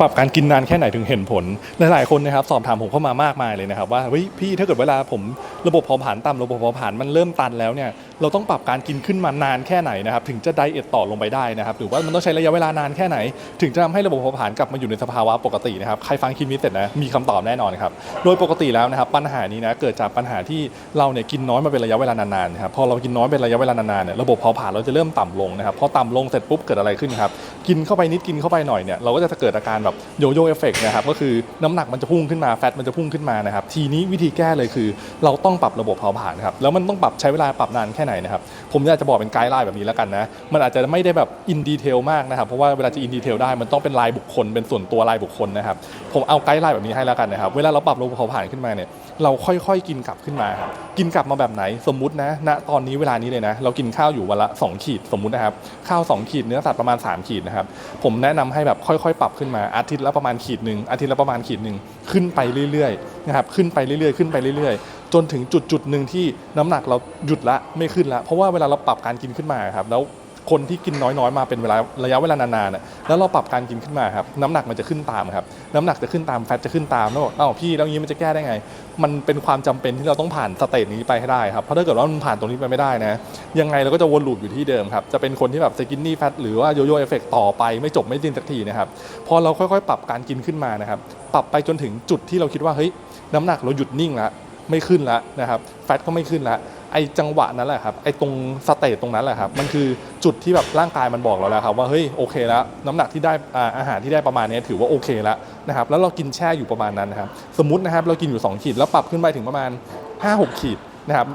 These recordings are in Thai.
ปรับการกินนานแค่ไหนถึงเห็นผล หลายๆคนนะครับสอบถามผมเข้ามามากมายเลยนะครับว่าเฮ้ยพี่ถ้าเกิดเวลาผมระบบเผาผลาญต่ำระบบเผาผลาญมันเริ่มตันแล้วเนี่ยเราต้องปรับการกินขึ้นมานานแค่ไหนนะครับถึงจะไดเอทต่อลงไปได้นะครับหรือว่ามันต้องใช้ระยะเวลานานแค่ไหน ถึงจะทำให้ระบบเผาผลาญกลับมาอยู่ในสภาวะปกตินะครับใครฟังคลิปนี้เสร็จนะมีคำตอบแน่นอนครับโดยปกติแล้วนะครับปัญหานี้นะเกิดจากปัญหาที่เราเนี่ยกินน้อยมาเป็นระยะเวลานานๆนะครับพอเรากินน้อยเป็นระยะเวลานานๆเนี่ยระบบเผาผลาญเราจะเริ่มต่ำลงนะครับพอต่ำลงเสร็จปุ๊บเกิดอะไรขึ้นครับกินเข้าไปนิดกินเข้าไปหน่อยเนี่ยเราก็จะเกิดอาการแบบโยโย่เอฟเฟกต์นะครับก็คือน้ำหนักมันจะพุ่งขึ้นมาแฟตมันจะพุ่งขึ้นมานะครับทีนี้วิธีแก้เลยคือ เราต้องปรับระบบเผาผลาญครับแล้วมันต้องปรับใช้เวลาปรับนานแค่ไหนนะครับ ผมอยากจะบอกเป็นไกด์ไลน์แบบนี้แล้วกันนะ มันอาจจะไม่ได้แบบอินดีเทลมากนะครับ เพราะว่าเวลาจะอินดีเทลได้มันต้องเป็นรายบุคคล เป็นส่วนตัวรายบุคคลนะครับ ผมเอาไกด์ไลน์แบบนี้ให้แล้วกันนะครับ เวลาเราปรับระบบเผาผลาญขึ้นมาเนี่ย เราค่อยๆ กินกลับขึ้นมาครับ กินกลับมาแบบไหน สมมตินะ ณ ตอนนี้เวลานี้เลยนะ เรากินข้าวอยู่วันละสองขีดสมมุตินะครับ ข้าวสองขีด เนื้อสัตว์ประมาณสามขีดนะครับ ผมแนะนำให้แบบค่อยๆ ปรับขึ้นมา อาทิตย์ละประมาณขีดหนึ่งอาทิตย์ละประมาณขีดหนึ่งขึ้นไปเรื่อยๆ นะครับ ขึ้นไปเรื่อยๆ ขึ้นไปเรื่อยๆ จนถึงจุดจุดหนึ่งที่น้ำหนักเราหยุดละไม่ขึ้นละเพราะว่าเวลาเราปรับการกินขึ้นมาครับแล้วคนที่กินน้อยๆมาเป็นเวลาระยะเวลานานๆน่ะแล้วเราปรับการกินขึ้นมาครับน้ำหนักมันจะขึ้นตามครับน้ำหนักจะขึ้นตามแฟตจะขึ้นตามแล้วบอกอ้าวพี่แล้วอย่างนี้มันจะแก้ได้ไง มันเป็นความจำเป็นที่เราต้องผ่านสเตจนี้ไปให้ได้ครับเพราะถ้าเกิดว่ามันผ่านตรงนี้ไปไม่ได้นะยังไงเราก็จะวนลูปอยู่ที่เดิมครับจะเป็นคนที่แบบสกินนี่แฟตหรือว่าโยโย่เอฟเฟกต่อไปไม่จบไม่สิ้นสักทีนะครับพอเราค่อยๆ ปรับการกินขึ้นมานะครับปรับไปจนถึงจุดที่เราคิดว่าเฮ้ยน้ำหนักเราหยุดนิ่งแล้ว ไม่ขึ้นแล้วนะครับแฟตก็ไม่ขึ้นแล้วไอจังหวะนั้นแหละครับไอตรงสเตจตรงนั้นแหละครับมันคือจุดที่แบบร่างกายมันบอกเราแล้วครับว่าเฮ้ยโอเคแล้วน้ำหนักที่ได้อ่าอาหารที่ได้ประมาณนี้ถือว่าโอเคแล้วนะครับแล้วเรากินแช่อยู่ประมาณนั้นนะครับสมมตินะครับเรากินอยู่ 2 ขีดแล้วปรับขึ้นไปถึงประมาณ 5-6 ขีดนะครับ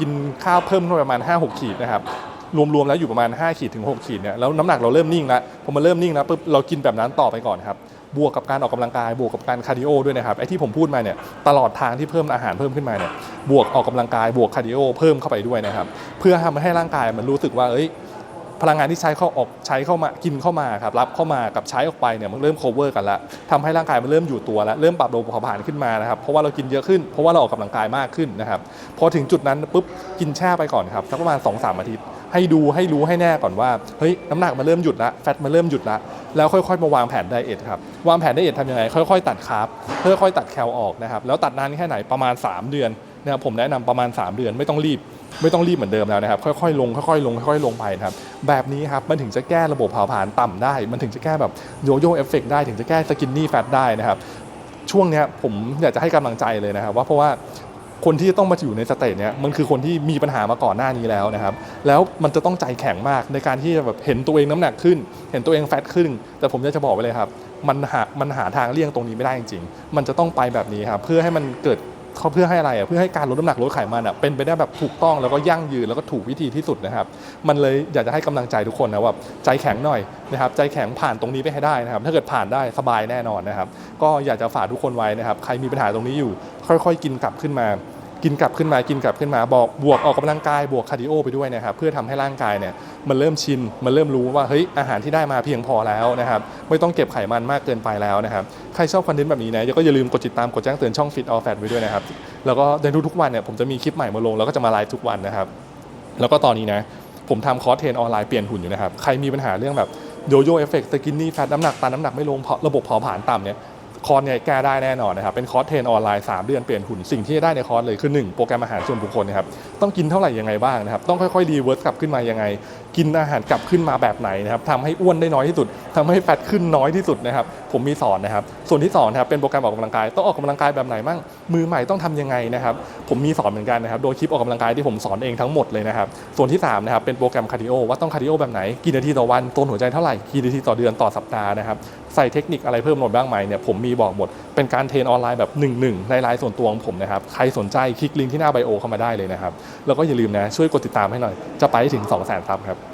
กินข้าวเพิ่มขึ้นไปประมาณ 5-6 ขีดนะครับรวมๆแล้วอยู่ประมาณ 5 ขีดถึง 6 ขีดเนี่ยแล้วน้ำหนักเราเริ่มนิ่งแล้วพอมันเริ่มนิ่งแล้วปุ๊บเรากินแบบนั้นต่อไปก่อนครับ บวกกับการออกกำลังกาย บวกกับการคาร์ดิโอด้วยนะครับไอ้ที่ผมพูดมาเนี่ยตลอดทางที่เพิ่มอาหารเพิ่มขึ้นมาเนี่ยบวกออกกำลังกายบวกคาร์ดิโอเพิ่มเข้าไปด้วยนะครับเพื่อทำให้ร่างกายมันรู้สึกว่าเอ้ยพลังงานที่ใช้เข้าออกใช้เข้ามากินเข้ามาครับรับเข้ามากับใช้ออกไปเนี่ยมันเริ่ม cover กันแล้วทำให้ร่างกายมันเริ่มอยู่ตัวแล้วเริ่มปรับระบบเผาผลาญขึ้นมานะครับเพราะว่าเรากินเยอะขึ้นเพราะว่าเราออกกำลังกายมากขึ้นนะครับพอถึงจุดนั้นปุ๊บกินแช่ไปก่อนครับสักประมาณ2อสอาทิตย์ ให้ดูให้รู้ให้แน่ก่อนว่าเฮ้ยน้ำหนักมันเริ่มหยุดละแฟตมันเริ่มหยุดละแล้วค่อยๆมาวางแผนไดเอทครับวางแผนไดเอททำยังไงค่อยๆ ตัดคาร์บค่อยๆตัดแคลออกนะครับแล้วตัดนานแค่ไหนประมาณ 3 เดือนนะครับผมแนะนำประมาณ 3 เดือนไม่ต้องรีบไม่ต้องรีบเหมือนเดิมแล้วนะครับ ค่อยๆลงค่อยๆลงค่อยๆลงไปนะครับ แบบนี้ครับมันถึงจะแก้ระบบเผาผลาญต่ำได้ มันถึงจะแก้แบบโยโย่เอฟเฟกได้ถึงจะแก้สกินนี่แฟตได้นะครับ ช่วงเนี้ยผมอยากจะให้กำลังใจเลยนะครับว่าเพราะว่า คนที่จะต้องมาอยู่ในสเตจเนี้ยมันคือคนที่มีปัญหามาก่อนหน้านี้แล้วนะครับ แล้วมันจะต้องใจแข็งมากในการที่จะแบบเห็นตัวเองน้ำหนักขึ้น เห็นตัวเองแฟตขึ้น แต่ผมอยากจะบอกไว้เลยครับ มันหามันหาทางเลี่ยงตรงนี้ไม่ได้จริงๆ มันจะต้องไปแบบนี้ครับเพื่อให้มันเกิดเขาเพื่อให้อะไรอะเพื่อให้การลดน้ำหนักลดไขมันอะเป็นไปได้แบบถูกต้องแล้วก็ยั่งยืนแล้วก็ถูกวิธีที่สุดนะครับ มันเลยอยากจะให้กำลังใจทุกคนนะว่าใจแข็งหน่อยนะครับ ใจแข็งผ่านตรงนี้ไปให้ได้นะครับ ถ้าเกิดผ่านได้สบายแน่นอนนะครับ ก็อยากจะฝากทุกคนไว้นะครับ ใครมีปัญหาตรงนี้อยู่ ค่อย ๆ กินกลับขึ้นมา กินกลับขึ้นมากินกลับขึ้นมาบอกบวกออกกำลังกายบวกคาร์ดิโอไปด้วยนะครับเพื่อทำให้ร่างกายเนี่ยมันเริ่มชินมันเริ่มรู้ว่าเฮ้ยอาหารที่ได้มาเพียงพอแล้วนะครับไม่ต้องเก็บไขมันมากเกินไปแล้วนะครับใครชอบคอนเทนต์แบบนี้นะก็อย่าลืมกดติดตามกดแจ้งเตือนช่อง Fit All Fat ไว้ด้วยนะครับแล้วก็ในทุกๆวันเนี่ยผมจะมีคลิปใหม่มาลงแล้วก็จะมาไลฟ์ทุกวันนะครับแล้วก็ตอนนี้นะผมทำคอร์สเทรนออนไลน์เปลี่ยนหุ่นอยู่นะครับใครมีปัญหาเรื่องแบบโยโย่เอฟเฟกต์สกินนี่แฟตน้ำหนักตันน้ำหนักไม่ลงเพราะระบบเผาผลาญต่ำเนี่ย คอร์สเนี่ยแก้ได้แน่นอนนะครับ เป็นคอร์สเทรนออนไลน์ 3 เดือนเปลี่ยนหุ่น สิ่งที่ได้ในคอร์สเลยคือ 1 โปรแกรมอาหารส่วนบุคคลนะครับ ต้องกินเท่าไหร่ยังไงบ้างนะครับ ต้องค่อยๆดีเวิร์สกลับขึ้นมายังไง กินอาหารกลับขึ้นมาแบบไหนนะครับทำให้อ้วนได้น้อยที่สุดทำให้แฟตขึ้นน้อยที่สุดนะครับ ผมมีสอนนะครับ ส่วนที่สอนนะครับ เป็นโปรแกรมออกกำลังกาย ต้องออกกำลังกายแบบไหนบ้างมือใหม่ต้องทำยังไงนะครับ ผมมีสอนเหมือนกันนะครับ โดยคลิปออกกำลังกายที่ผมสอนเองทั้งหมดเลยนะครับ ส่วนที่3นะครับ เป็นโปรแกรมคาร์ดิโอว่าต้องคาร์ดิโอแบบไหน กี่นาทีต่อวัน ต้นหัวใจเท่าไหร่ กี่นาทีต่อเดือนต่อสัปดาห์นะครับใส่เทคนิคอะไรเพิ่มหมดบ้างไหมเนี่ยผมมีบอกหมด เป็นการเทรนออนไลน์แบบ1นึ่งในไลน์ส่วนตัวของผมนะครับ ใครสนใจคลิกลิงก์ที่หน้าไบโอเข้ามาได้เลยนะครับ แล้วก็อย่าลืมนะช่วยกดติดตามให้หน่อย จะไปถึง 2 0 0 0 0 0ซับครับ